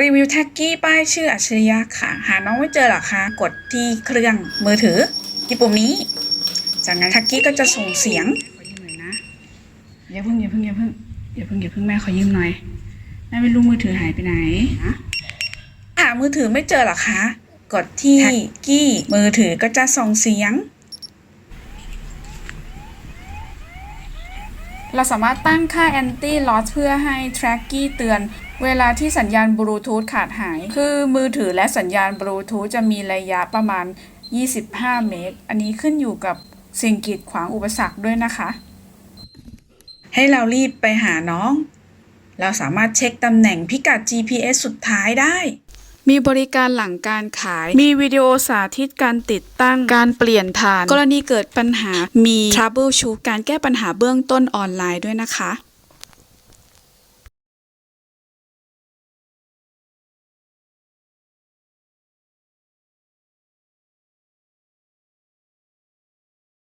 รีวิวแท็กกี้ป้ายชื่ออัจฉริยะค่ะ หาน้องไม่เจอหรอคะกดที่เครื่องมือถือที่ปุ่มนี้ จากนั้นแท็กกี้ก็จะส่งเสียงขอยืมหน่อยนะอย่าเพิ่งอย่าเพิ่งอย่าเพิ่งอย่าเพิ่งอย่าเพิ่งแม่ขอยืมหน่อยแม่ไม่รู้มือถือหายไปไหนนะหามือถือไม่เจอหรอคะ กดที่แท็กกี้มือถือก็จะส่งเสียง เราสามารถตั้งค่า anti loss เพื่อให้ Tracky เตือน เวลาที่สัญญาณบลูทูธขาดหาย คือมือถือและสัญญาณบลูทูธจะมีระยะประมาณ 25 เมตร อันนี้ขึ้นอยู่กับสิ่งกีดขวางอุปสรรคด้วยนะคะ ให้เรารีบไปหาน้อง เราสามารถเช็คตำแหน่งพิกัด GPS สุดท้ายได้ มีบริการหลังการขาย มีวิดีโอสาธิตการติดตั้ง การเปลี่ยนฐาน กรณีเกิดปัญหา มี troubleshoot การแก้ปัญหาเบื้องต้นออนไลน์ด้วยนะคะ